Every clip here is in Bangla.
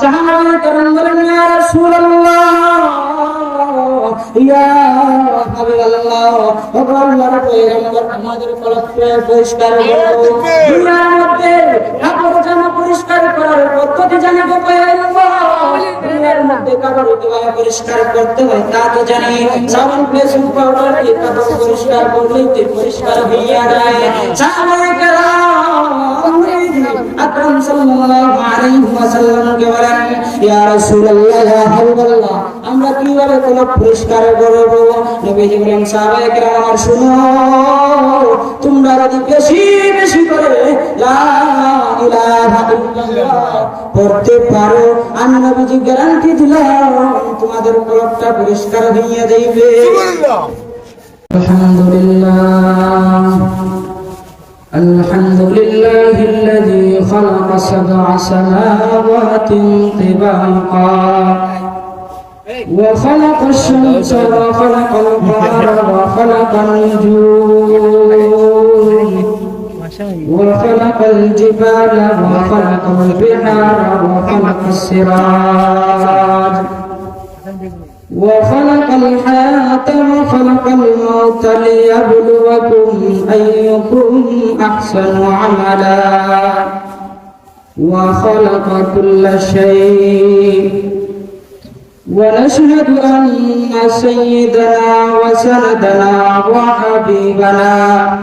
সাহাবায়ে কেরাম বলেন ইয়া রাসূলুল্লাহ ইয়া হাবিবাল্লাহ ও আল্লাহর পয়গম্বর আমাদের কলবকে পরিষ্কার করো দুনিয়ার মধ্যে কাপড় জামা পরিষ্কার করার পদ্ধতি জানি গো পয়গম্বর দুনিয়ার মধ্যে কাপড় কীভাবে পরিষ্কার করতে হয় তা তো জানি সাবান ব্লিচিং পাউডার দিয়ে কাপড় পরিষ্কার করলেই তো পরিষ্কার হয়ে যায় সাহাবায়ে কেরাম আকরাম সাল্লাল্লাহু আলাইহি ওয়াসাল্লামকে বলেন ইয়া রাসূলুল্লাহ ইয়া হাবিবাল্লাহ আমরা কীভাবে কোন পরিষ্কার করব নবীজি বলেন সাহাবায়ে কেরাম আমার শুনো তোমরা যদি বেশি বেশি করে লা ইলাহা ইল্লাল্লাহ পড়তে পারো আমি নবীজি গ্যারান্টি দিলাম তোমাদের কলবটা পরিষ্কার হয়ে যাইবে আলহামদুলিল্লাহ। الحمد لله الذي خلق سبع سماوات طباقا. وخلق الشمس وخلق القمر وخلق النجوم. وخلق الجبال وخلق البحار وخلق السراج. وخلق الحياة الموت ليبلوكم أيكم أحسن عملا وخلق كل شيء ونشهد أن سيدنا وسندنا وحبيبنا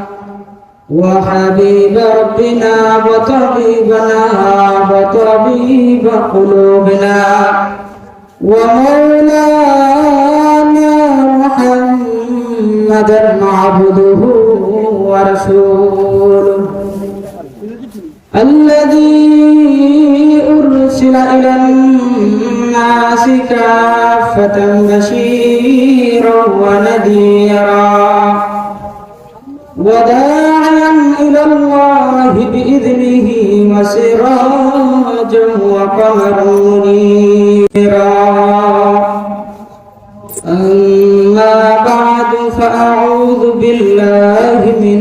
وحبيب ربنا وطبيبنا وطبيب قلوبنا ومولانا محمدا عبده ورسوله. الذي أرسل إلى الناس كافة بشيرا ونذيرا. وداعيا إلى الله بإذنه وسراجا وقمرا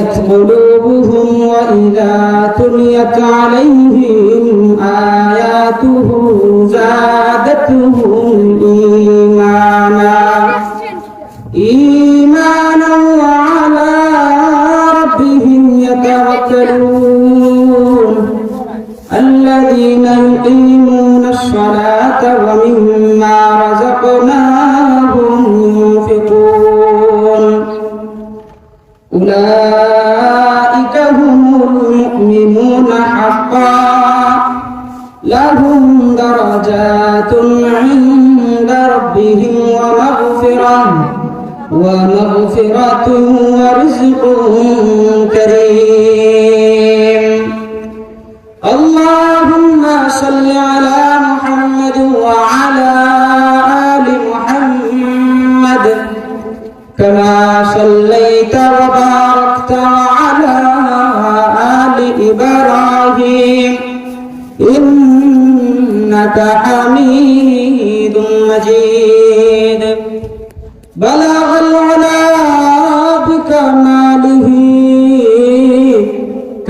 وجلت قلوبهم وإذا تليت عليهم آياته زادتهم إيمانا إيمانا ومغفرة ورزق كريم. اللهم صل على محمد وعلى آل محمد. كما صليت وباركت على آل إبراهيم. إنك حميد مجيد. بلغ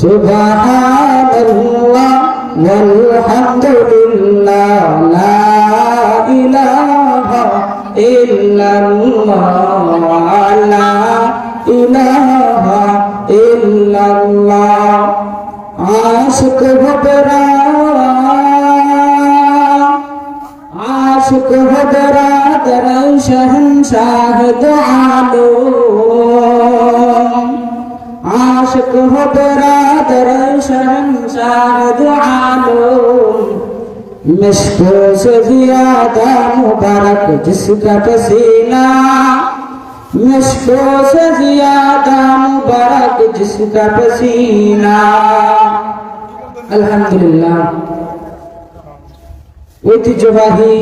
سبحان الله والحمد لله لا إله إلا الله لا إله إلا الله عاشق بدرا عاشق بدرا درا شهنشاه دعالو شمشار دعانو مشکو سے زیادہ مبارک جس کا پسینہ مشکو سے زیادہ مبارک جس کا پسینہ আলহামদুলিল্লাহ ঐতিহ্যবাহী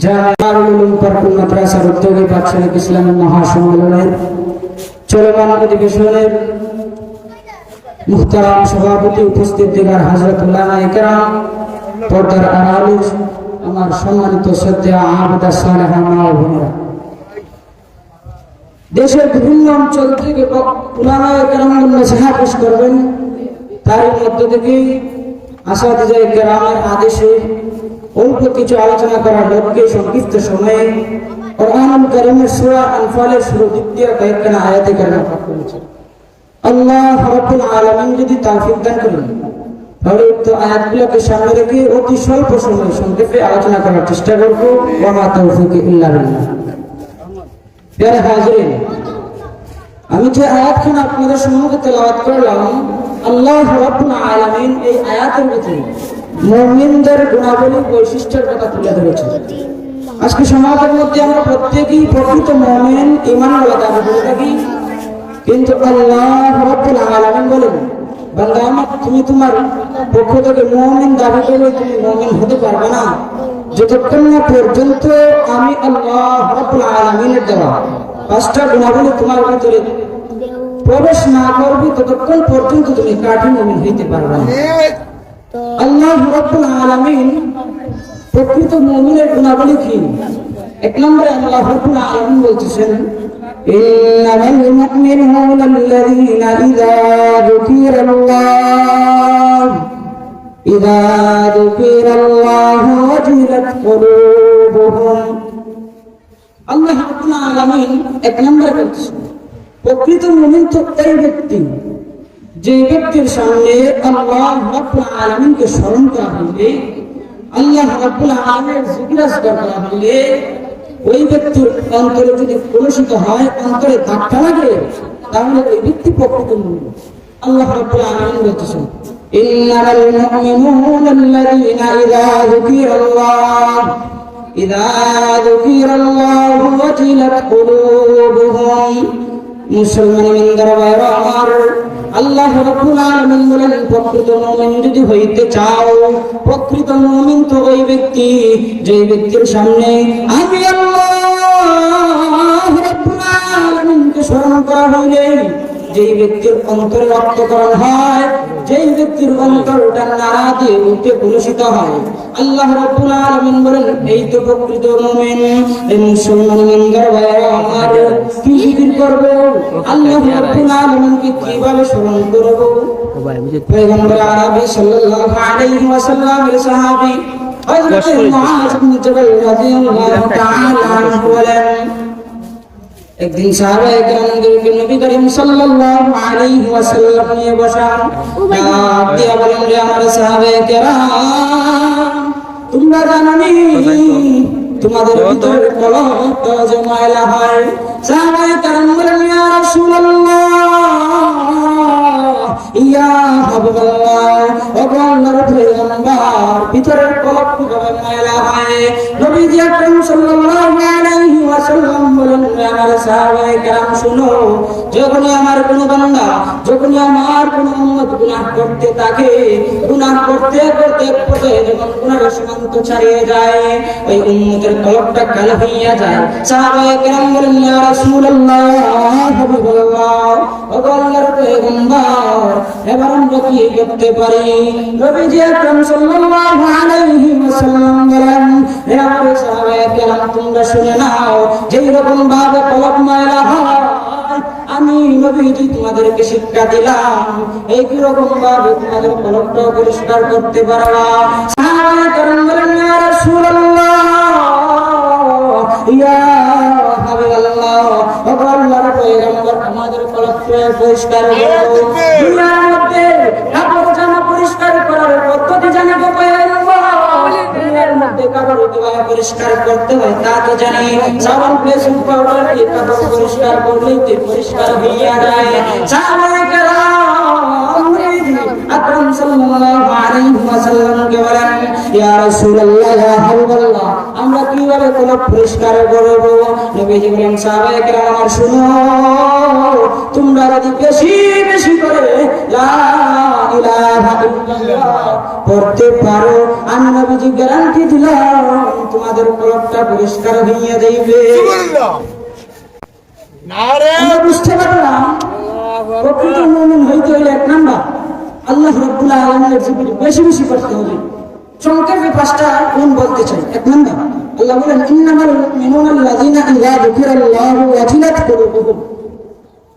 জাহারুল পারকুল মাদ্রাসার উদ্যোগে বাচ্চারা ইসলামের মহাসম্মেলনের চলমান অধিবেশনের মুহতারাম সভাপতি উপস্থিত দিগার হাজরতুল্লাহ একরাম পর্দার আড়ালের আমার সম্মানিত শ্রদ্ধা আহমদা সালেহা মা বোনেরা। দেশের বিভিন্ন অঞ্চল থেকে উলামা একরামগুলো নসিহা পেশ করবেন তার মধ্য থেকে আসাদিজাই গ্রামের আদেশে অল্প কিছু আলোচনা করার লক্ষ্যে সংক্ষিপ্ত সময়ে কোরআনুল কারীমের সূরা আনফালের শুরু দিক দিয়ে কয়েকখানা আয়াতে কারিমা পাঠ করেছে আল্লাহ রাব্বুল আলামিন যদি তৌফিক দান করেন, তাহলে উক্ত আয়াতগুলোকে সামনে রেখে অতি স্বল্প সময় সংক্ষেপে আলোচনা করার চেষ্টা করব। ওয়া মা তৌফিক ইল্লা বিল্লাহ। আমি যে আয়াতখানা আপনাদের সম্মুখে তেলাওয়াত করলাম, আল্লাহ রাব্বুল আলামিন এই আয়াতের ভিতরে মুমিনদের গুণাবলী বৈশিষ্ট্যের কথা তুলে ধরেছেন। আজকে সমাজের মধ্যে আমরা প্রত্যেকেই প্রকৃত মুমিন, ঈমানওয়ালা দাবি করে থাকি। কিন্তু আল্লাহ রাব্বুল আলামিন বলেন, বান্দা, আমার তুমি তোমার পক্ষ থেকে মুমিন দাবি করে তুমি মুমিন হতে পারবে না। যতক্ষণ না পর্যন্ত আমি আল্লাহ রাব্বুল আলামিনের দেওয়া পাঁচটা গুণাবলী তোমার ভিতরে প্রবেশ না করবে, ততক্ষণ পর্যন্ত তুমি কাঠি মুমিন হইতে পারবে না। আল্লাহ রাব্বুল আলামিন প্রকৃত মুমিনের গুণাবলী কি? এক নম্বরে আল্লাহ রাব্বুল আলামিন বলতেছেন إنما المؤمنون الذين إذا ذكر الله إذا ذكر الله وجلت قلوبهم আল্লাহ রাব্বুল আলামিন এক নম্বরে বলছেন প্রকৃত মুমিন তো এই ব্যক্তি যে ব্যক্তির সামনে আল্লাহ রাব্বুল আলামিনকে স্মরণ করা হইলে আল্লাহ রাব্বুল আলামিনের জিকির আজকার করা হইলে ওই ব্যক্তির অন্তরে যদি কলুষিত হয় অন্তরে ধাক্কা লাগে তাহলে ওই ব্যক্তি প্রকৃত মুমিন আল্লাহ রাব্বুল আলামিন বলতেছেন إنما المؤمنون الذين إذا ذكر الله إذا ذكر الله وجلت قلوبهم মুসলমান মিন্দার বাইরা আমার আল্লাহ রাব্বুল আলামিন বলেন, প্রকৃত মুমিন যদি হইতে চাও, প্রকৃত মুমিন তো ওই ব্যক্তি যে ব্যক্তির সামনে আমি আল্লাহ রাব্বুল আলামিনকে স্মরণ করা হইলে, যেই ব্যক্তির অন্তরে রক্তকরণ হয়, যেই ব্যক্তির অন্তরটা নাড়া দিয়ে উঠে কলুষিত হয়, আল্লাহ রাব্বুল আলামিন বলেন, এই তো প্রকৃত মুমিন, এই মুসলমান মিন্দার ভাইরা আমার কি জিকির করব। আল্লাহ রাব্বুল আলামিনকে কীভাবে স্মরণ করব? পয়গম্বর আরবি সাল্লাল্লাহু আলাইহি ওয়াসাল্লামের সাহাবী হযরত মুআজ ইবনে জাবাল রাদিয়াল্লাহু তাআলা আনহু বলেন একদিন সাহাবায়ে কেরামদেরকে নবী করিম সাল্লাল্লাহু আলাইহি ওয়াসাল্লাম নিয়ে বসান। ডাক দিয়া বলেন রে আমার সাহাবায়ে কেরাম তোমরা জানো নি তোমাদের ভিতরে যে ময়লা হয় সাহাবায়ে কেরাম বলেন ইয়া রাসূলুল্লাহ। ইয়া হাবিবাল্লাহ ওগো আল্লাহর বলেন আমার সাহাবায়ে কেরাম, শুনো, যখনই আমার কোন বান্দা, যখনই আমার কোন উম্মত গুনাহ করতে থাকে, গুনাহ করতে করতে যখন গুনাহের সীমান্ত ছাড়িয়ে যায়, ওই উম্মতের কলবটা কালো হইয়া যায়। সাহাবায়ে কেরাম বলেন, ইয়া এবার আমরা কি করতে পারি? নবীজি আকরাম সাল্লাল্লাহু আলাইহি ওয়াসাল্লাম বলেন হে আমার সাহাবায়ে কেরাম, তোমরা শুনে নাও, যেই রকম ভাবে কলব ময়লা হয়, আমি নবীজি তোমাদেরকে শিক্ষা দিলাম এই কি রকম ভাবে তোমাদের কলবটা পরিষ্কার করতে পারবা। সাহাবায়ে কেরাম বলেন, ইয়া রাসূলুল্লাহ! ইয়া হাবিবাল্লাহ ওগো আল্লাহর পয়গম্বর আমাদের কলবটা পরিষ্কার করো। দুনিয়ার মধ্যে কাপড় জামা পরিষ্কার করার পদ্ধতি জানা গো পয়গম্বর। দুনিয়ার মধ্যে কাপড় কীভাবে পরিষ্কার করতে হয় তা তো জানি। সাবান ব্লিচিং পাউডার দিয়ে কাপড় পরিষ্কার করলেই তো পরিষ্কার হইয়া যায়। সাহাবায়ে কেরাম আকরাম সাল্লাল্লাহু আলাইহি ওয়াসাল্লামকে বলেন ইয়া রাসূলুল্লাহ ইয়া হাবিবাল্লাহ আমরা কীভাবে কোন পরিষ্কার করব? নবীজি বলেন সাহাবায়ে কেরাম আমার শুনো তোমরা যদি বেশি বেশি করে লা ইলাহা ইল্লাল্লাহ পড়তে পারো আমি নবীজি গ্যারান্টি দিলাম তোমাদের কলবটা পরিষ্কার হইয়া যাইবে নারে আমরা বুঝতে পারলাম প্রকৃত মুমিন হইতে হইলে এক নাম্বার আল্লাহ রাব্বুল আলামিনের জিকির বেশি বেশি করতে হবে। সংক্ষেপে পাঁচটা গুণ বলতে চাই এক নাম্বার আল্লাহ বলেন ইন্নামাল মুমিনুনা আল্লাযীনা ইযা যুকিরাল্লাহু ওয়াজিলাত কুলুবুহুম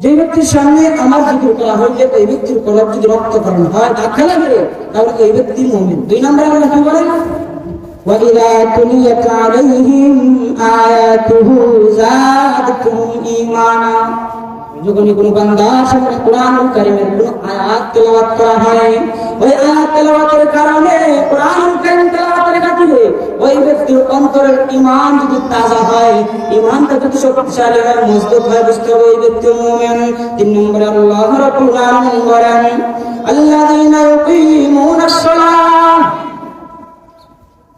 যে ব্যক্তির সামনে আমার জিকির করা হইলে ওই ব্যক্তির কলব যদি রক্তকরণ হয় ধাক্কা লাগে তাহলে ওই ব্যক্তি মুমিন দুই নম্বরে আল্লাহ কি বলেন وإذا تليت عليهم آياته زادتهم إيمانا যখনই সামনে কারিমের আয়াত তেলাওয়াত করা হয় ওই আয়াত তেলাওয়াতের কারণে কোরআন কারিম তেলাওয়াতের ওই ব্যক্তির অন্তরের ঈমান যদি তাজা হয়, ঈমানটা যদি শক্তিশালী হয়, মজবুত হয়, বুঝতে হবে ওই ব্যক্তি মুমিন। তিন নম্বরে আল্লাহ রাব্বুল আলামিন বলেন, আল্লাযীনা ইউকিমুনাস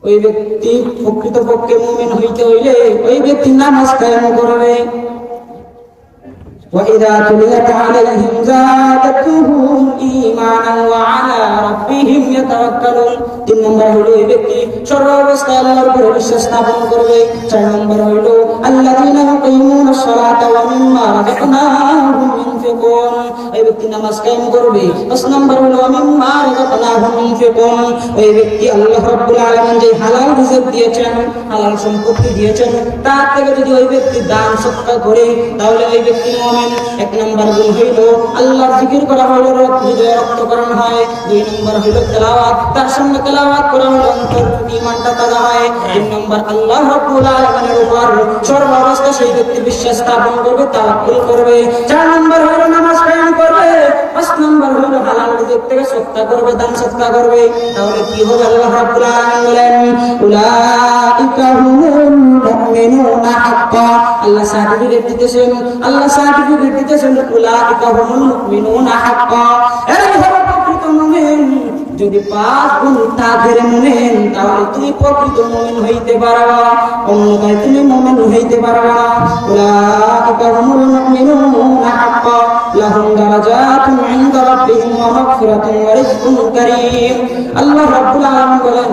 ওই ব্যক্তি প্রকৃতপক্ষে মুমিন হইতে হইলে ওই ব্যক্তি নামাজ কায়েম করবে। وإذا تليت عليهم زادتهم إيمانا وعلى ربهم يتوكلون তিন নম্বর হইল এই ব্যক্তি সর্বাবস্থায় আল্লাহর উপরে বিশ্বাস স্থাপন করবে চার নম্বর হইল আল্লাযীনা ইউকিমুনা আস-সালাতা ওয়া মিম্মা রাযাকনাহুম ইউনফিকুন এই ব্যক্তি নামাজ কায়েম করবে, পাঁচ নম্বর হইল ওয়া মিম্মা রাযাকনাহুম ইউনফিকুন ওই ব্যক্তি আল্লাহ রাব্বুল আলামিন যে হালাল রিজিক দিয়েছেন, হালাল সম্পত্তি দিয়েছেন, তার থেকে যদি ওই ব্যক্তি দান সৎকার করে, তাহলে ওই ব্যক্তি মুমিন। এক নম্বর গুণ হইল, আল্লাহর জিকির করা রক্ত, হৃদয়ে রক্তকরণ হয়। দুই নম্বর হইল তেলাওয়াত, তার সঙ্গে তেলাওয়াত করা হইল অন্তর, ঈমানটা তাজা হয়। তিন নম্বর, আল্লাহ রাব্বুল আলামিনের উপর সর্বাবস্থা সেই ব্যক্তি বিশ্বাস স্থাপন করবে, তাওয়াক্কুল করবে। চার নম্বর হইল নামাজ কায়েম করবে। পাঁচ নম্বর হলো হালাল রিজিক থেকে সৎকার করবে, দান সৎকার করবে। তাহলে কি হবে আল্লাহ রাব্বুল আলামিন বলেন, উলাইকা হুমুল মুমিনুনা হাক্কা। আল্লাহ সার্টিফিকেট দিতেছেন, আল্লাহ সার্টিফিকেট দিতেছেন, উলাইকা হুমুল মুমিনুনা হাক্কা। এরা যদি পাঁচ গুণ তাদের মুমিন, তাহলে তুমি প্রকৃত মুমিন হইতে পারবা। অন্যথায় তুমি মুমিন হইতে পারবা উলাইকা হুমুল মুমিনুনা লাহুম দারাজাতুন ইনদা রাব্বিহিম ওয়া মাগফিরাতুন ওয়া রিজকুন কারীম। আল্লাহ রাব্বুল আলামিন বলেন,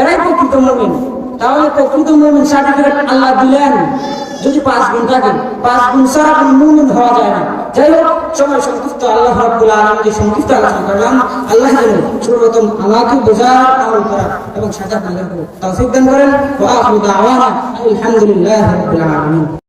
এরাই প্রকৃত মুমিন। তাহলে প্রকৃত মুমিন সার্টিফিকেট আল্লাহ দিলেন। যদি পাঁচ গুণ থাকে, পাঁচ গুণ ছাড়া মুমিন হওয়া যায় না। যাই হোক সময় সন্তুষ্ট আল্লাহ রাব্বুল আলমকে সংক্ষিপ্ত আলোচনা করলাম। আল্লাহ সর্বপ্রথম আমাকে বোঝার আমল করা এবং সাজা পালন করেন। আলহামদুলিল্লাহ